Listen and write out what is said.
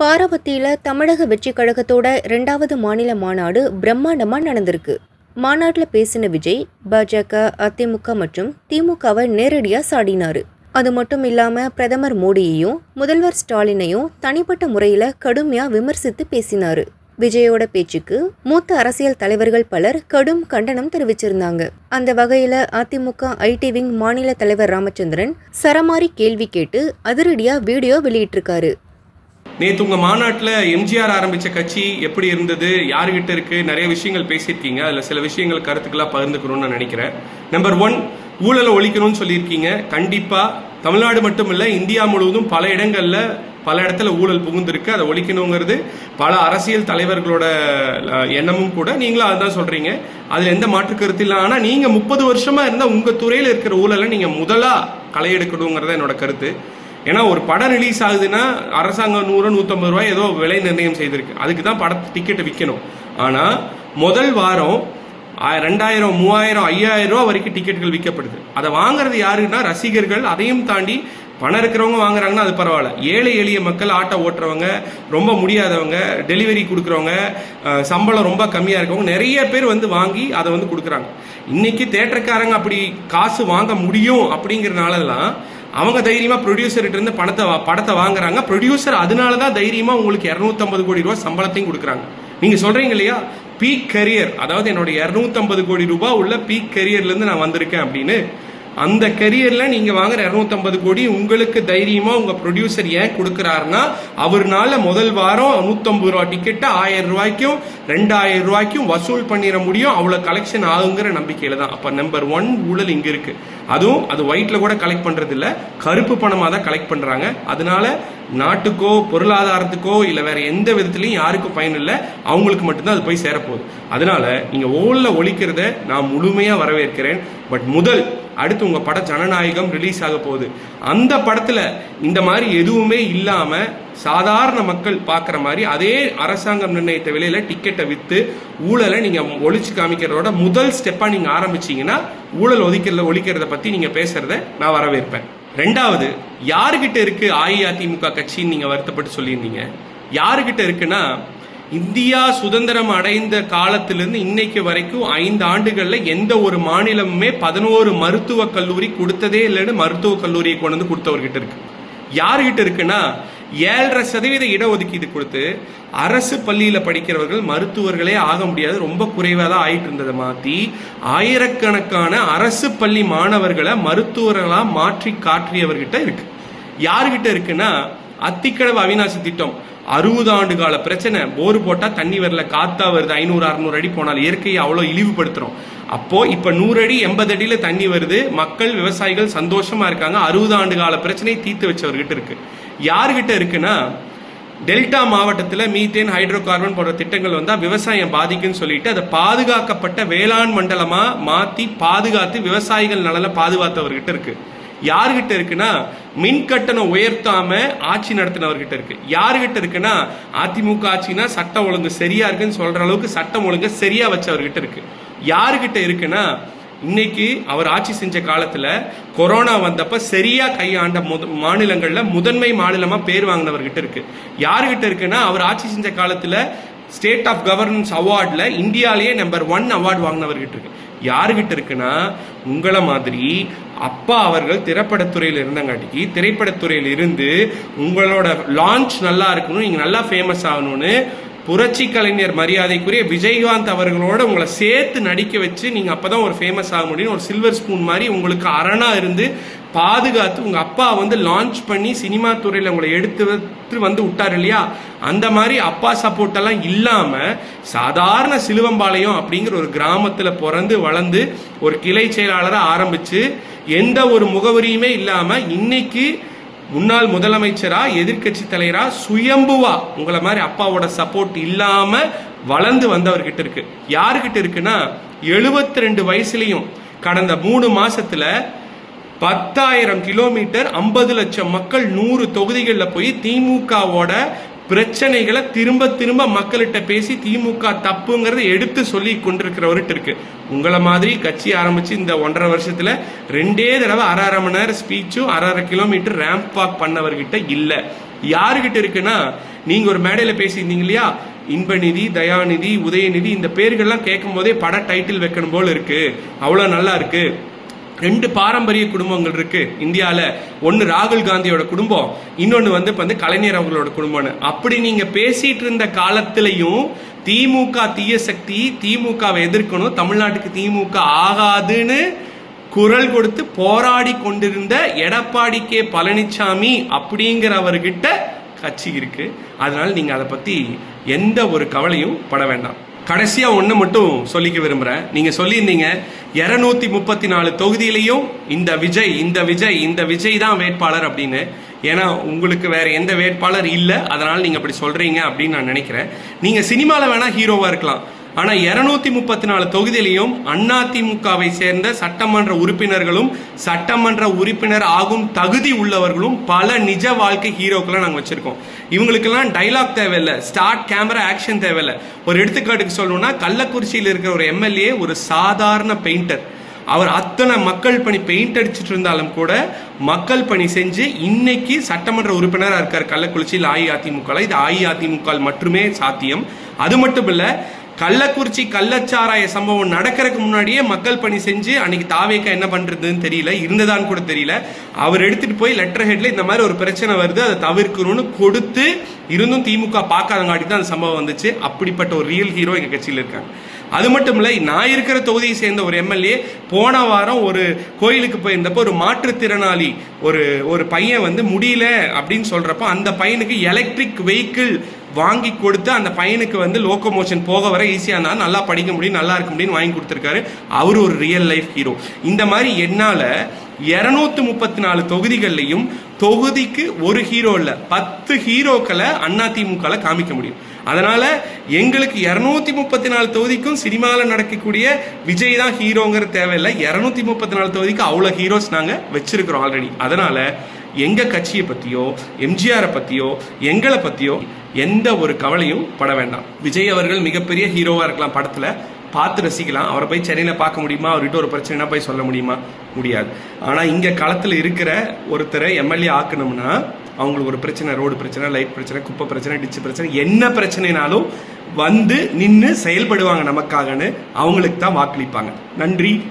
பாரபத்தியில தமிழக வெற்றி கழகத்தோட ரெண்டாவது மாநில மாநாடு பிரம்மாண்டமாக நடந்திருக்கு. மாநாட்டில் பேசின விஜய் பாஜக அதிமுக மற்றும் திமுகவை நேரடியாக சாடினாரு. அது மட்டும் இல்லாமல் பிரதமர் மோடியையும் முதல்வர் ஸ்டாலினையும் தனிப்பட்ட முறையில் கடுமையாக விமர்சித்து பேசினாரு. விஜயோட பேச்சுக்கு மூத்த அரசியல் தலைவர்கள் பலர் கடும் கண்டனம் தெரிவிச்சிருந்தாங்க. அந்த வகையில் அதிமுக ஐடி விங் மாநில தலைவர் ராமச்சந்திரன் சரமாரி கேள்வி கேட்டு அதிரடியாக வீடியோ வெளியிட்டிருக்காரு. நேற்று உங்கள் மாநாட்டில் எம்ஜிஆர் ஆரம்பித்த கட்சி எப்படி இருந்தது? யார்கிட்ட இருக்கு? நிறைய விஷயங்கள் பேசியிருக்கீங்க. அதில் சில விஷயங்கள் கருத்துக்களாக பகிர்ந்துக்கணும்னு நான் நினைக்கிறேன். நம்பர் ஒன் ஊழலை ஒழிக்கணும்னு சொல்லியிருக்கீங்க. கண்டிப்பாக தமிழ்நாடு மட்டும் இல்லை இந்தியா முழுவதும் பல இடங்களில் பல இடத்துல ஊழல் புகுந்திருக்கு. அதை ஒழிக்கணுங்கிறது பல அரசியல் தலைவர்களோட எண்ணமும் கூட நீங்களும் அதுதான் சொல்கிறீங்க அதில் எந்த மாற்று கருத்து இல்லை. ஆனால் நீங்கள் முப்பது வருஷமாக இருந்தால் உங்கள் துறையில் இருக்கிற ஊழலை நீங்கள் முதலாக களை எடுக்கணுங்கிறத என்னோட கருத்து. ஏன்னா ஒரு படம் ரிலீஸ் ஆகுதுன்னா அரசாங்கம் நூறு நூற்றம்பது ரூபாய் ஏதோ விலை நிர்ணயம் செய்திருக்கு. அதுக்கு தான் பட டிக்கெட்டை விற்கணும் ஆனால் முதல் வாரம் ரெண்டாயிரம் மூவாயிரம் ஐயாயிரம் ரூபா வரைக்கும் டிக்கெட்டுகள் விற்கப்படுது. அதை வாங்குறது யாருன்னா ரசிகர்கள். அதையும் தாண்டி பணம் இருக்கிறவங்க வாங்குறாங்கன்னா அது பரவாயில்ல. ஏழை எளிய மக்கள் ஆட்டோ ஓட்டுறவங்க ரொம்ப முடியாதவங்க டெலிவரி கொடுக்குறவங்க சம்பளம் ரொம்ப கம்மியாக இருக்கவங்க நிறைய பேர் வந்து வாங்கி அதை வந்து கொடுக்குறாங்க. இன்னைக்கு தேட்டருக்காரங்க அப்படி காசு வாங்க முடியும் அப்படிங்கிறனாலலாம் அவங்க தைரியமாக ப்ரொடியூசர்கிட்ட இருந்து பணத்தை வா- படத்தை வாங்குறாங்க. ப்ரொடியூசர் அதனால தான் தைரியமாக உங்களுக்கு 250 கோடி ரூபா சம்பளத்தையும் கொடுக்குறாங்க. நீங்கள் சொல்கிறீங்க இல்லையா? பீக் கரியர் அதாவது என்னோட 250 கோடி ரூபா உள்ள பீக் கரியர்லேருந்து நான் வந்திருக்கேன் அப்படின்னு அந்த கெரியரில் நீங்கள் வாங்குற 250 கோடி உங்களுக்கு தைரியமாக உங்கள் ப்ரொடியூசர் ஏன் கொடுக்குறாருன்னா அவர்னால முதல் வாரம் நூற்றம்பது ரூபா டிக்கெட்டை ஆயிரம் ரூபாய்க்கும் ரெண்டாயிரம் ரூபாய்க்கும் வசூல் பண்ணிட முடியும். அவ்வளோ கலெக்ஷன் ஆகுங்கிற நம்பிக்கையில் தான். அப்போ நம்பர் ஒன் ஊழல் இங்கே இருக்கு. அதுவும் அது ஒயிட்ல கூட கலெக்ட் பண்ணுறது இல்லை கருப்பு பணமாக தான் கலெக்ட் பண்ணுறாங்க அதனால நாட்டுக்கோ பொருளாதாரத்துக்கோ இல்லை வேற எந்த விதத்துலையும் யாருக்கும் பயன் இல்லை. அவங்களுக்கு மட்டும்தான் அது போய் சேரப்போகுது. அதனால நீங்கள் ஓலில் ஒழிக்கிறத நான் முழுமையாக வரவேற்கிறேன். பட் முதல் அடுத்து உங்கள் படம் ஜனநாயகம் ரிலீஸ் ஆக போகுது. அந்த படத்தில் இந்த மாதிரி எதுவுமே இல்லாமல் சாதாரண மக்கள் பார்க்குற மாதிரி அதே அரசாங்கம் நிர்ணயித்த விலையில் டிக்கெட்டை விற்று ஊழலை நீங்கள் ஒழிச்சு காமிக்கிறதோட முதல் ஸ்டெப்பாக நீங்கள் ஆரம்பிச்சீங்கன்னா ஊழல் ஒதுக்கிறத ஒழிக்கிறத பற்றி நீங்கள் பேசுகிறத நான் வரவேற்பேன். ரெண்டாவது யாருக்கிட்ட இருக்குது அஇஅதிமுக கட்சின்னு நீங்கள் வருத்தப்பட்டு சொல்லியிருந்தீங்க? யாருக்கிட்ட இருக்குன்னா இந்தியா சுதந்திரம் அடைந்த காலத்திலிருந்து இன்னைக்கு வரைக்கும் ஐந்து ஆண்டுகளில் எந்த ஒரு மாநிலமுமே பதினோரு மருத்துவக் கல்லூரி கொடுத்ததே இல்லைன்னு மருத்துவக் கல்லூரியை கொண்டு வந்து கொடுத்தவர்கிட்ட இருக்கு. யார்கிட்ட இருக்குன்னா ஏழரை சதவீத இடஒதுக்கீடு கொடுத்து அரசு பள்ளியில் படிக்கிறவர்கள் மருத்துவர்களே ஆக முடியாது. ரொம்ப குறைவாக தான் ஆயிட்டு இருந்ததை மாற்றி ஆயிரக்கணக்கான அரசு பள்ளி மாணவர்களை மருத்துவர்களாக மாற்றி காற்றியவர்கிட்ட இருக்கு. யார்கிட்ட இருக்குன்னா அத்திக்கடவு அவிநாசி திட்டம். அறுபது ஆண்டு கால பிரச்சனை. போர் போட்டால் தண்ணி வரல காத்தா வருது. ஐநூறு அறுநூறு அடி போனால் இயற்கையை அவ்வளோ இழிவுபடுத்துறோம். அப்போ இப்ப நூறு அடி எண்பது அடியில தண்ணி வருது. மக்கள் விவசாயிகள் சந்தோஷமா இருக்காங்க. அறுபது ஆண்டு கால பிரச்சனையை தீர்த்து வச்சவர்கிட்ட இருக்கு. யாருகிட்ட இருக்குன்னா டெல்டா மாவட்டத்தில் மீத்தேன் ஹைட்ரோ கார்பன் போன்ற திட்டங்கள் வந்தால் விவசாயம் பாதிக்குன்னு சொல்லிட்டு அதை பாதுகாக்கப்பட்ட வேளாண் மண்டலமாக மாற்றி பாதுகாத்து விவசாயிகள் நலனை பாதுகாத்தவர்கிட்ட இருக்குது யாருக்கிட்ட இருக்குன்னா மின் கட்டணம் உயர்த்தாம ஆட்சி நடத்தினவர்கிட்ட இருக்கு. யாருகிட்ட இருக்குன்னா அதிமுக ஆட்சினா சட்டம் ஒழுங்கு சரியா இருக்குன்னு சொல்ற அளவுக்கு சட்டம் ஒழுங்கு சரியா வச்சவர்கிட்ட இருக்கு. யாருகிட்ட இருக்குன்னா இன்னைக்கு அவர் ஆட்சி செஞ்ச காலத்துல கொரோனா வந்தப்ப சரியா கையாண்ட முத மாநிலங்கள்ல முதன்மை மாநிலமா பேர் வாங்கினவர்கிட்ட இருக்கு. யாருகிட்ட இருக்குன்னா அவர் ஆட்சி செஞ்ச காலத்துல ஸ்டேட் ஆஃப் கவர்னன்ஸ் அவார்டில் இந்தியாலேயே நம்பர் ஒன் அவார்டு வாங்கினவர்கிட்ட இருக்கு. யாருகிட்ட இருக்குன்னா உங்களை மாதிரி அப்பா அவர்கள் திரைப்படத்துறையில் இருந்தங்காட்டிக்கு திரைப்படத்துறையில் இருந்து உங்களோட லான்ச் நல்லா இருக்கணும் நீங்கள் நல்லா ஃபேமஸ் ஆகணும்னு புரட்சி கலைஞர் மரியாதைக்குரிய விஜயகாந்த் அவர்களோட உங்களை சேர்த்து நடிக்க வச்சு நீங்கள் அப்போ தான் ஒரு ஃபேமஸ் ஆக முடியும் ஒரு சில்வர் ஸ்பூன் மாதிரி உங்களுக்கு அரணாக இருந்து பாதுகாத்து உங்கள் அப்பா வந்து லான்ச் பண்ணி சினிமா துறையில் உங்களை எடுத்து வந்து- வந்து விட்டார் இல்லையா? அந்த மாதிரி அப்பா சப்போர்ட் எல்லாம் சாதாரண சிலுவம்பாளையம் அப்படிங்கிற ஒரு கிராமத்தில் பிறந்து வளர்ந்து ஒரு கிளை செயலாளரை ஆரம்பித்து எந்த ஒரு முகவரியுமே இல்லாமல் இன்னைக்கு முன்னாள் முதலமைச்சரா எதிர்க்கட்சி தலைவரா சுயம்புவா உங்களை மாதிரி அப்பாவோட சப்போர்ட் இல்லாம வளர்ந்து வந்தவர்கிட்ட இருக்கு. யாருக்கிட்ட இருக்குன்னா 72 ரெண்டு வயசுலையும் கடந்த மூணு மாசத்துல பத்தாயிரம் கிலோமீட்டர் ஐம்பது லட்சம் மக்கள் நூறு தொகுதிகளில் போய் திமுகவோட பிரச்சனைகளை திரும்ப திரும்ப மக்கள்கிட்ட பேசி திமுக தப்புங்கிறத எடுத்து சொல்லி கொண்டிருக்கிறவர்கிட்ட இருக்கு. உங்களை மாதிரி கட்சி ஆரம்பிச்சு இந்த ஒன்றரை வருஷத்துல ரெண்டே தடவை அரை அரை மணி நேரம் ஸ்பீச்சும் அரை அரை கிலோமீட்டர் ரேம்ப் வாக் பண்ணவர்கிட்ட இல்லை. யாருகிட்ட இருக்குன்னா நீங்க ஒரு மேடையில பேசியிருந்தீங்க இல்லையா? இன்பநிதி தயாநிதி உதயநிதி இந்த பேர்கள்லாம் கேட்கும் போதே பட டைட்டில் வைக்கணும் போல இருக்கு. அவ்வளோ நல்லா இருக்கு. ரெண்டு பாரம்பரிய குடும்பங்கள் இருக்கு. இந்தியாவில் ஒன்று ராகுல் காந்தியோட குடும்பம் இன்னொன்று வந்து இப்போ வந்து கலைஞர் அவங்களோட குடும்பம்னு. அப்படி நீங்க பேசிட்டு இருந்த காலத்திலையும் திமுக தீய சக்தி திமுகவை எதிர்க்கணும் தமிழ்நாட்டுக்கு திமுக ஆகாதுன்னு குரல் கொடுத்து போராடி கொண்டிருந்த எடப்பாடி கே பழனிசாமி அப்படிங்கிறவர்கிட்ட கட்சி இருக்கு. அதனால நீங்க அதை பத்தி எந்த ஒரு கவலையும் பட வேண்டாம். கடைசியாக ஒன்று மட்டும் சொல்லிக்க விரும்புகிறேன் நீங்கள் சொல்லியிருந்தீங்க இரநூத்தி முப்பத்தி நாலு தொகுதியிலையும் இந்த விஜய் இந்த விஜய் இந்த விஜய் தான் வேட்பாளர் அப்படின்னு. ஏன்னா உங்களுக்கு வேற எந்த வேட்பாளர் இல்லை அதனால நீங்கள் அப்படி சொல்கிறீங்க அப்படின்னு நான் நினைக்கிறேன். நீங்கள் சினிமாவில் வேணால் ஹீரோவாக இருக்கலாம். ஆனா இருநூத்தி முப்பத்தி நாலு தொகுதியிலையும் அதிமுகவை சேர்ந்த சட்டமன்ற உறுப்பினர்களும் சட்டமன்ற உறுப்பினர் ஆகும் தகுதி உள்ளவர்களும் பல நிஜ வாழ்க்கை ஹீரோக்களை நாங்கள் வச்சிருக்கோம். இவங்களுக்கெல்லாம் டைலாக் தேவையில்லை ஸ்டார்ட் கேமரா ஆக்ஷன் தேவையில்லை. ஒரு எடுத்துக்காட்டுக்கு சொல்லணும்னா கள்ளக்குறிச்சியில் இருக்கிற ஒரு எம்எல்ஏ ஒரு சாதாரண பெயிண்டர் அவர் அத்தனை மக்கள் பணி பெயிண்ட் அடிச்சிட்டு இருந்தாலும் கூட மக்கள் பணி செஞ்சு இன்னைக்கு சட்டமன்ற உறுப்பினராக இருக்கார் கள்ளக்குறிச்சியில் அஇஅதிமுக இது அஇஅதிமுக மட்டுமே சாத்தியம். அது மட்டும் இல்லை கள்ளக்குறிச்சி கள்ளச்சாராய சம்பவம் நடக்கிறதுக்கு முன்னாடியே மக்கள் பணி செஞ்சு அன்னைக்கு தாவேக்கா என்ன பண்றதுன்னு தெரியல. இருந்ததான்னு கூட தெரியல. அவர் எடுத்துட்டு போய் லெட்டர் ஹெட்ல இந்த மாதிரி ஒரு பிரச்சனை வருது அதை தவிர்க்கணும்னு கொடுத்து இருந்தும் திமுக பார்க்காதங்காட்டி தான் அந்த சம்பவம் வந்துச்சு. அப்படிப்பட்ட ஒரு ரியல் ஹீரோ எங்க கட்சியில் இருக்காங்க. அது மட்டும் இல்லை நான் இருக்கிற தொகுதியை சேர்ந்த ஒரு எம்எல்ஏ போன வாரம் ஒரு கோயிலுக்கு போயிருந்தப்போ ஒரு மாற்றுத்திறனாளி ஒரு ஒரு பையன் வந்து முடியல அப்படின்னு சொல்றப்போ அந்த பையனுக்கு எலக்ட்ரிக் வெஹிக்கிள் வாங்கி கொடுத்து அந்த பையனுக்கு வந்து லோக்கோமோஷன் போக வர ஈஸியாக இருந்தாலும் நல்லா படிக்க முடியும் நல்லா இருக்க முடியும்னு வாங்கி கொடுத்துருக்காரு. அவர் ஒரு ரியல் லைஃப் ஹீரோ இந்த மாதிரி என்னால் இரநூத்தி முப்பத்தி நாலு தொகுதிகள்லையும் தொகுதிக்கு ஒரு ஹீரோ இல்லை பத்து ஹீரோக்களை அதிமுகல காமிக்க முடியும். அதனால எங்களுக்கு இரநூத்தி முப்பத்தி நாலு தொகுதிக்கும் சினிமாவில் நடக்கக்கூடிய விஜய் தான் ஹீரோங்கிற தேவையில்லை. இரநூத்தி முப்பத்தி நாலு தொகுதிக்கு அவ்வளோ ஹீரோஸ் நாங்கள் வச்சிருக்கிறோம் ஆல்ரெடி அதனால எங்கள் கட்சியை பற்றியோ எம்ஜிஆரை பற்றியோ எங்களை பற்றியோ எந்த ஒரு கவலையும் பட வேண்டாம். விஜய் அவர்கள் மிகப்பெரிய ஹீரோவாக இருக்கலாம் படத்தில். பார்த்து ரசிக்கலாம். அவரை போய் சென்னையில் பார்க்க முடியுமா? அவர்கிட்ட ஒரு பிரச்சனைனா போய் சொல்ல முடியுமா? முடியாது. ஆனால் இங்கே களத்தில் இருக்கிற ஒருத்தரை எம்எல்ஏ ஆக்கணும்னா அவங்களுக்கு ஒரு பிரச்சனை ரோடு பிரச்சனை லைட் பிரச்சனை குப்பை பிரச்சனை டிச்சு பிரச்சனை என்ன பிரச்சனைனாலும் வந்து நின்று செயல்படுவாங்க நமக்காகன்னு அவங்களுக்கு தான் வாக்களிப்பாங்க. நன்றி.